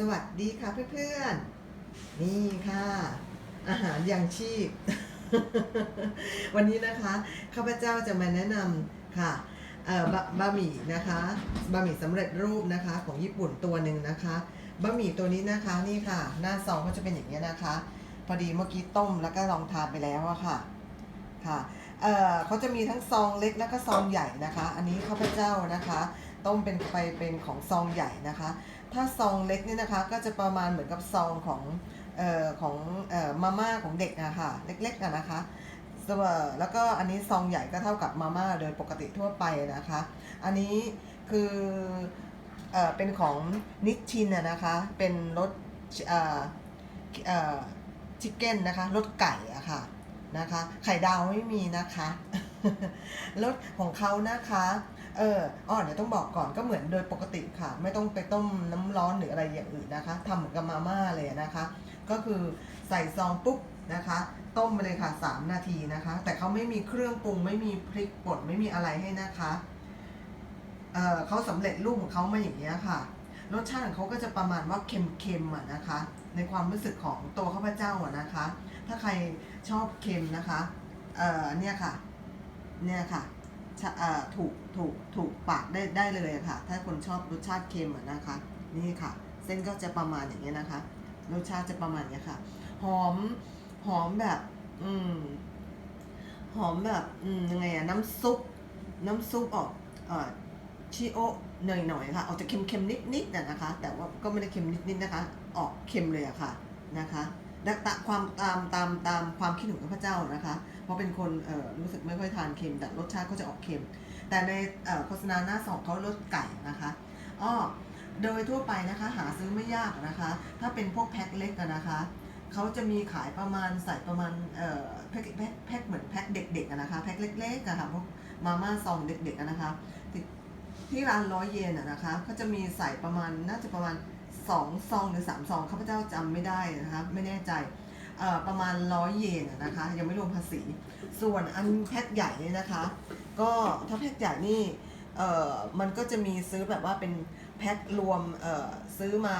สวัสดีค่ะเพื่อนๆ นี่ค่ะ อาหารยังชีพ วันนี้นะคะข้าพเจ้าจะมาแนะนำค่ะบะบะหมี่นะคะบะหมี่สำเร็จรูปนะคะของญี่ปุ่นตัวหนึ่งนะคะบะหมี่ตัวนี้นะคะนี่ค่ะ หน้าซองก็จะเป็นอย่างนี้นะคะ พอดีเมื่อกี้ต้มแล้วก็ลองทานไปแล้วอะค่ะค่ะเเขาจะมีทั้งซองเล็กแล้วก็ซองใหญ่นะคะ อันนี้ข้าพเจ้านะคะ ต้มเป็นไปเป็นของซองใหญ่นะคะ ถ้าซองเล็กนี่นะคะก็จะประมาณเหมือนกับซองของเอ่อของเอ่อมาม่าของเด็กอะค่ะเล็กๆอะนะคะแล้วก็อันนี้ซองใหญ่ก็เท่ากับมาม่าโดยปกติทั่วไปนะคะ อันนี้คือเอ่อเป็นของนิชชินอะนะคะเป็นรสเอ่อเอ่อชิคเก้นนะคะรสไก่อะค่ะนะคะไข่ดาวไม่มีนะคะรสของเขานะคะ เอออ๋อเดี๋ยวต้องบอกก่อนก็เหมือนโดยปกติค่ะ ไม่ต้องไปต้มน้ำร้อนหรืออะไรอย่างอื่นนะคะทำเหมือนกับมาม่าเลยนะคะ ก็คือใส่ซองปุ๊บนะคะ ต้มไปเลยค่ะ 3 นาทีนะคะ แต่เขาไม่มีเครื่องปรุง ไม่มีพริกป่นไม่มีอะไรให้นะคะเออเขาสำเร็จรูปของเขามาอย่างนี้ค่ะ รสชาติของเขาก็จะประมาณว่าเค็มๆอะนะคะ ในความรู้สึกของตัวข้าพเจ้าอะนะคะ ถ้าใครชอบเค็มนะคะ เออเนี่ยค่ะ เนี่ยค่ะ ถูกถูกถูกปากได้ได้เลยค่ะ ถ้าคนชอบรสชาติเค็มนะคะ นี่ค่ะ เส้นก็จะประมาณอย่างเงี้นะคะ รสชาติจะประมาณนี้ค่ะ หอมหอมแบบ อืมหอมแบบอืมยังไงอะน้ำซุป น้ำซุปออกเอ่อชิโอะหน่อยๆค่ะออกจะเค็มๆนิดๆนะนะคะ แต่ว่าก็ไม่ได้เค็มนิดๆนะคะ ออกเค็มเลยอะค่ะนะคะ และตะความตามตามตามความคิดของข้าพเจ้านะคะ เพราะเป็นคนเอ่อรู้สึกไม่ค่อยทานเค็ม แต่รสชาติก็จะออกเค็ม แต่ในเอ่อโฆษณาหน้าสองเขาลดไก่นะคะอ้อโดยทั่วไปนะคะหาซื้อไม่ยากนะคะ ถ้าเป็นพวกแพ็คเล็กนะคะเขาจะมีขายประมาณใส่ประมาณเอ่อแพ็คแพ็คแพ็คเหมือนแพ็คเด็กๆนะคะแพ็คเล็กๆอะค่ะพวกมาม่าซองเด็กๆนะคะที่ที่ร้านร้อยเยนอะนะคะก็จะมีใส่ประมาณน่าจะประมาณ สองซองหรือสามซองข้าพเจ้าจำไม่ได้นะคะไม่แน่ใจประมาณร้อยเยนนะคะยังไม่รวมภาษี ส่วนอันแพ็คใหญ่นี่นะคะ ก็ถ้าแพ็คใหญ่นี่มันก็จะมีซื้อแบบว่าเป็นแพ็ครวมซื้อมา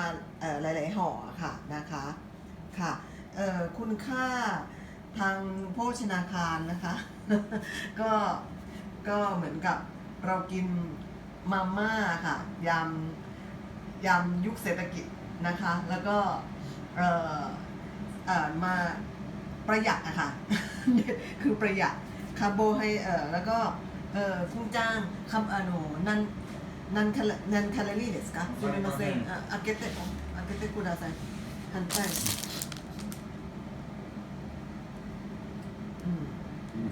หลาย ๆ ห่อค่ะนะคะค่ะคุณค่าทางโภชนาคารนะคะ ก็ก็เหมือนกับเรากินมาม่าค่ะยำ ยำยุคเศรษฐกิจนะคะ แล้วก็เอ่อเอ่อมาประหยัดอะค่ะ คือประหยัด คาร์โบให้เอ่อแล้วก็เอ่อคุณจ้างคำあのนันนันคาลนันคาลอรี่ですかすみませんあ開けて開けてください反対อืม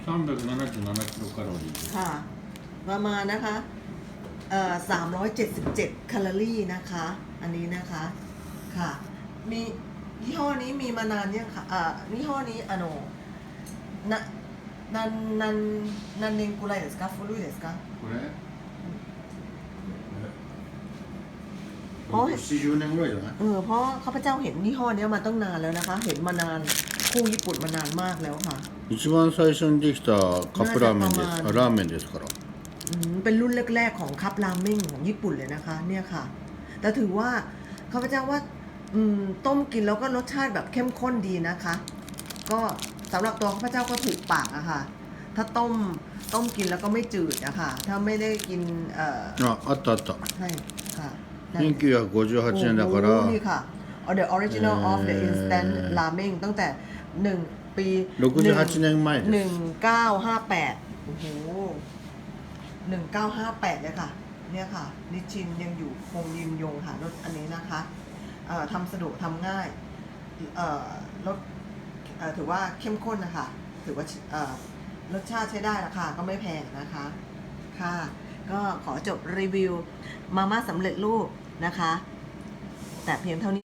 377キロカロリー ค่ะ ประมาณนะคะ เอ่อ377 แคลอรี่นะคะ อันนี้นะคะ ค่ะ มียี่ห้อนี้มีมานานยังคะเอ่อยี่ห้อนี้あのな何何何年くらいですか古いですかこれあ70年ぐらいじゃない เออเพราะข้าพเจ้าเห็นยี่ห้อเนี้ยมาตั้งนานแล้วนะคะ เห็นมานานคู่ญี่ปุ่นมานานมากแล้วค่ะ 一番最初にできたカップラーメンですまあラーメンですから อืม เป็นรุ่นแรก ๆ ของคัพราเมงของญี่ปุ่นเลยนะคะ เนี่ยค่ะ แต่ถือว่าข้าพเจ้าว่าอืมต้มกินแล้วก็รสชาติแบบเข้มข้นดีนะคะ ก็สำหรับตัวข้าพเจ้าก็ถูกปากอะค่ะ ถ้าต้มต้มกินแล้วก็ไม่จืดอะค่ะ ถ้าไม่ได้กินเอ่อ ああったあった ใช่ค่ะ 1958年だか โอ้ ら โหนี่ค่ะ The original of the เอ่อ instant ramen ตั้งแต่หนึ่งปี 68年前 ห で นึ่ง す เก้าห้าแปดโอ้โห หนึ่งเก้าห้าแปดเลยค่ะ เนี่ยค่ะ นิชินยังอยู่คงยืนยงค่ะรถอันนี้นะคะทำสะดวกทำง่ายรถถือว่าเข้มข้นนะคะ ถือว่ารสชาติใช้ได้ราคาก็ไม่แพงนะคะ ค่ะ ก็ขอจบรีวิวมาม่าสำเร็จรูปนะคะ แต่เพียงเท่านี้